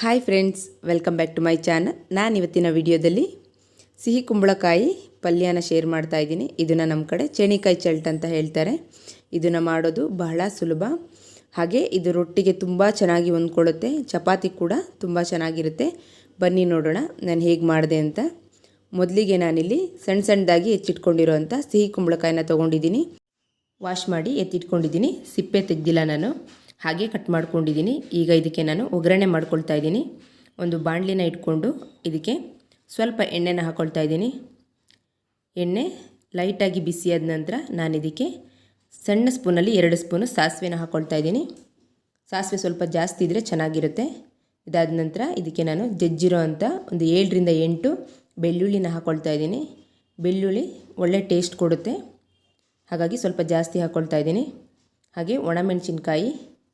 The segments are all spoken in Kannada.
Hi friends welcome back to my channel ನಾನು ಇವತ್ತಿನ ವಿಡಿಯೋದಲ್ಲಿ ಸಿಹಿ ಕುಂಬಳಕಾಯಿ ಪಲ್ಯನ ಶೇರ್ ಮಾಡ್ತಾ ಇದ್ದೀನಿ. ಇದನ್ನು ನಮ್ಮ ಕಡೆ ಚೇಣಿಕಾಯಿ ಚಲ್ಟ್ ಅಂತ ಹೇಳ್ತಾರೆ. ಇದನ್ನು ಮಾಡೋದು ಬಹಳ ಸುಲಭ. ಹಾಗೆ ಇದು ರೊಟ್ಟಿಗೆ ತುಂಬ ಚೆನ್ನಾಗಿ ಹೊಂದ್ಕೊಳ್ಳುತ್ತೆ. ಚಪಾತಿ ಕೂಡ ತುಂಬ ಚೆನ್ನಾಗಿರುತ್ತೆ. ಬನ್ನಿ ನೋಡೋಣ ನಾನು ಹೇಗೆ ಮಾಡಿದೆ ಅಂತ. ಮೊದಲಿಗೆ ನಾನಿಲ್ಲಿ ಸಣ್ಣ ಸಣ್ಣದಾಗಿ ಹೆಚ್ಚಿಟ್ಕೊಂಡಿರೋವಂಥ ಸಿಹಿ ಕುಂಬಳಕಾಯಿನ ತೊಗೊಂಡಿದ್ದೀನಿ. ವಾಶ್ ಮಾಡಿ ಎತ್ತಿಟ್ಕೊಂಡಿದ್ದೀನಿ. ಸಿಪ್ಪೆ ತೆಗ್ದಿಲ್ಲ ನಾನು. ಹಾಗೆ ಕಟ್ ಮಾಡ್ಕೊಂಡಿದ್ದೀನಿ. ಈಗ ಇದಕ್ಕೆ ನಾನು ಒಗ್ಗರಣೆ ಮಾಡ್ಕೊಳ್ತಾ ಇದ್ದೀನಿ. ಒಂದು ಬಾಣಲಿನ ಇಟ್ಕೊಂಡು ಇದಕ್ಕೆ ಸ್ವಲ್ಪ ಎಣ್ಣೆನ ಹಾಕ್ಕೊಳ್ತಾ ಇದ್ದೀನಿ. ಎಣ್ಣೆ ಲೈಟಾಗಿ ಬಿಸಿಯಾದ ನಂತರ ನಾನು ಇದಕ್ಕೆ ಸಣ್ಣ ಸ್ಪೂನಲ್ಲಿ ಎರಡು ಸ್ಪೂನು ಸಾಸಿವೆನ ಹಾಕ್ಕೊಳ್ತಾ ಇದ್ದೀನಿ. ಸಾಸಿವೆ ಸ್ವಲ್ಪ ಜಾಸ್ತಿ ಇದ್ದರೆ ಚೆನ್ನಾಗಿರುತ್ತೆ. ಇದಾದ ನಂತರ ಇದಕ್ಕೆ ನಾನು ಜಜ್ಜಿರೋ ಅಂಥ ಒಂದು ಏಳರಿಂದ ಎಂಟು ಬೆಳ್ಳುಳ್ಳಿನ ಹಾಕ್ಕೊಳ್ತಾ ಇದ್ದೀನಿ. ಬೆಳ್ಳುಳ್ಳಿ ಒಳ್ಳೆ ಟೇಸ್ಟ್ ಕೊಡುತ್ತೆ. ಹಾಗಾಗಿ ಸ್ವಲ್ಪ ಜಾಸ್ತಿ ಹಾಕ್ಕೊಳ್ತಾ ಇದ್ದೀನಿ. ಹಾಗೆ ಒಣಮೆಣಸಿನ್ಕಾಯಿ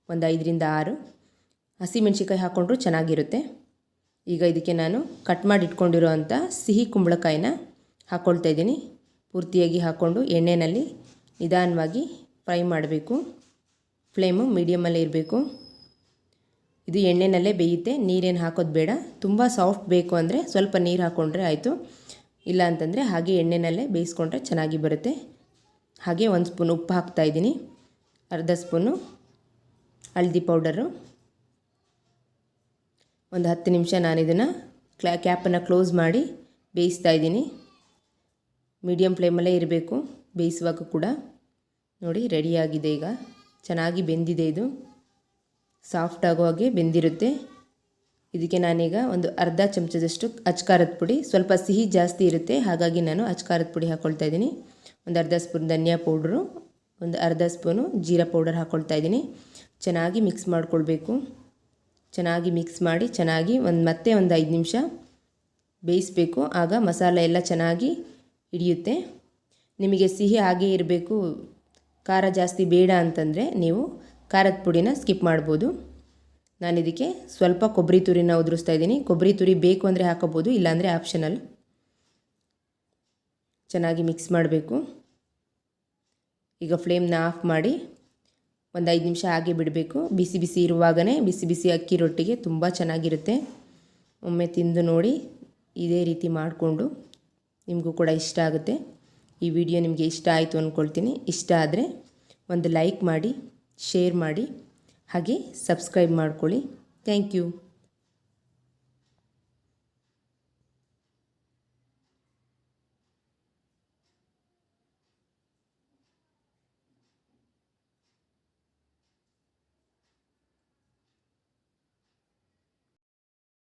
ಒಂದು ಐದರಿಂದ ಆರು ಹಸಿಮೆಣ್ಸಿಕಾಯಿ ಹಾಕ್ಕೊಂಡ್ರೂ ಚೆನ್ನಾಗಿರುತ್ತೆ. ಈಗ ಇದಕ್ಕೆ ನಾನು ಕಟ್ ಮಾಡಿ ಇಟ್ಕೊಂಡಿರೋ ಅಂಥ ಸಿಹಿ ಕುಂಬಳಕಾಯಿನ ಹಾಕ್ಕೊಳ್ತಾ ಇದ್ದೀನಿ. ಪೂರ್ತಿಯಾಗಿ ಹಾಕ್ಕೊಂಡು ಎಣ್ಣೆಯಲ್ಲಿ ನಿಧಾನವಾಗಿ ಫ್ರೈ ಮಾಡಬೇಕು. ಫ್ಲೇಮು ಮೀಡಿಯಮಲ್ಲೇ ಇರಬೇಕು. ಇದು ಎಣ್ಣೆನಲ್ಲೇ ಬೇಯುತ್ತೆ. ನೀರೇನು ಹಾಕೋದು ಬೇಡ. ತುಂಬ ಸಾಫ್ಟ್ ಬೇಕು ಅಂದರೆ ಸ್ವಲ್ಪ ನೀರು ಹಾಕ್ಕೊಂಡ್ರೆ ಆಯಿತು. ಇಲ್ಲ ಅಂತಂದರೆ ಹಾಗೆ ಎಣ್ಣೆನಲ್ಲೇ ಬೇಯಿಸ್ಕೊಂಡ್ರೆ ಚೆನ್ನಾಗಿ ಬರುತ್ತೆ. ಹಾಗೆ ಒಂದು ಸ್ಪೂನ್ ಉಪ್ಪು ಹಾಕ್ತಾಯಿದ್ದೀನಿ ಅರ್ಧ ಸ್ಪೂನು ಹಳ್ದಿ ಪೌಡರು ಒಂದು ಹತ್ತು ನಿಮಿಷ ನಾನು ಇದನ್ನು ಕ್ಲಾ ಕ್ಯಾಪನ್ನು ಕ್ಲೋಸ್ ಮಾಡಿ ಬೇಯಿಸ್ತಾ ಇದ್ದೀನಿ. ಮೀಡಿಯಮ್ ಫ್ಲೇಮಲ್ಲೇ ಇರಬೇಕು, ಬೇಯಿಸುವಾಗ ಕೂಡ. ನೋಡಿ ರೆಡಿಯಾಗಿದೆ ಈಗ. ಚೆನ್ನಾಗಿ ಬೆಂದಿದೆ ಇದು. ಸಾಫ್ಟ್ ಆಗೋ ಹಾಗೆ ಬೆಂದಿರುತ್ತೆ. ಇದಕ್ಕೆ ನಾನೀಗ ಒಂದು ಅರ್ಧ ಚಮಚದಷ್ಟು ಅಚ್ಕಾರದ ಪುಡಿ. ಸ್ವಲ್ಪ ಸಿಹಿ ಜಾಸ್ತಿ ಇರುತ್ತೆ, ಹಾಗಾಗಿ ನಾನು ಅಚ್ಕಾರದ ಪುಡಿ ಹಾಕ್ಕೊಳ್ತಾ ಇದ್ದೀನಿ. ಒಂದು ಅರ್ಧ ಸ್ಪೂನ್ ಧನಿಯಾ ಪೌಡ್ರು ಒಂದು ಅರ್ಧ ಸ್ಪೂನು ಜೀರಾ ಪೌಡರ್ ಹಾಕ್ಕೊಳ್ತಾ ಇದ್ದೀನಿ. ಚೆನ್ನಾಗಿ ಮಿಕ್ಸ್ ಮಾಡಿಕೊಳ್ಬೇಕು. ಚೆನ್ನಾಗಿ ಮಿಕ್ಸ್ ಮಾಡಿ ಚೆನ್ನಾಗಿ ಒಂದು ಮತ್ತೆ ಒಂದು ಐದು ನಿಮಿಷ ಬೇಯಿಸಬೇಕು. ಆಗ ಮಸಾಲೆ ಎಲ್ಲ ಚೆನ್ನಾಗಿ ಹಿಡಿಯುತ್ತೆ. ನಿಮಗೆ ಸಿಹಿ ಹಾಗೇ ಇರಬೇಕು. ಖಾರ ಜಾಸ್ತಿ ಬೇಡ ಅಂತಂದರೆ ನೀವು ಖಾರದ ಪುಡಿನ ಸ್ಕಿಪ್ ಮಾಡ್ಬೋದು. ನಾನು ಇದಕ್ಕೆ ಸ್ವಲ್ಪ ಕೊಬ್ಬರಿ ತುರಿನ ಉದುರಿಸ್ತಾ ಇದ್ದೀನಿ. ಕೊಬ್ಬರಿ ತುರಿ ಬೇಕು ಅಂದರೆ ಹಾಕೋಬೋದು ಇಲ್ಲಾಂದರೆ ಆಪ್ಷನಲ್ ಚೆನ್ನಾಗಿ ಮಿಕ್ಸ್ ಮಾಡಬೇಕು. ಈಗ ಫ್ಲೇಮ್ನ ಆಫ್ ಮಾಡಿ ಒಂದು ಐದು ನಿಮಿಷ ಹಾಗೆ ಬಿಡಬೇಕು. ಬಿಸಿ ಬಿಸಿ ಇರುವಾಗಲೇ ಬಿಸಿ ಬಿಸಿ ಅಕ್ಕಿ ರೊಟ್ಟಿಗೆ ತುಂಬ ಚೆನ್ನಾಗಿರುತ್ತೆ. ಒಮ್ಮೆ ತಿಂದು ನೋಡಿ ಇದೇ ರೀತಿ ಮಾಡಿಕೊಂಡು ನಿಮಗೂ ಕೂಡ ಇಷ್ಟ ಆಗುತ್ತೆ. ಈ ವಿಡಿಯೋ ನಿಮಗೆ ಇಷ್ಟ ಆಯಿತು ಅಂದ್ಕೊಳ್ತೀನಿ. ಇಷ್ಟ ಆದರೆ ಒಂದು ಲೈಕ್ ಮಾಡಿ, ಶೇರ್ ಮಾಡಿ, ಹಾಗೆ ಸಬ್ಸ್ಕ್ರೈಬ್ ಮಾಡ್ಕೊಳ್ಳಿ. Thank you.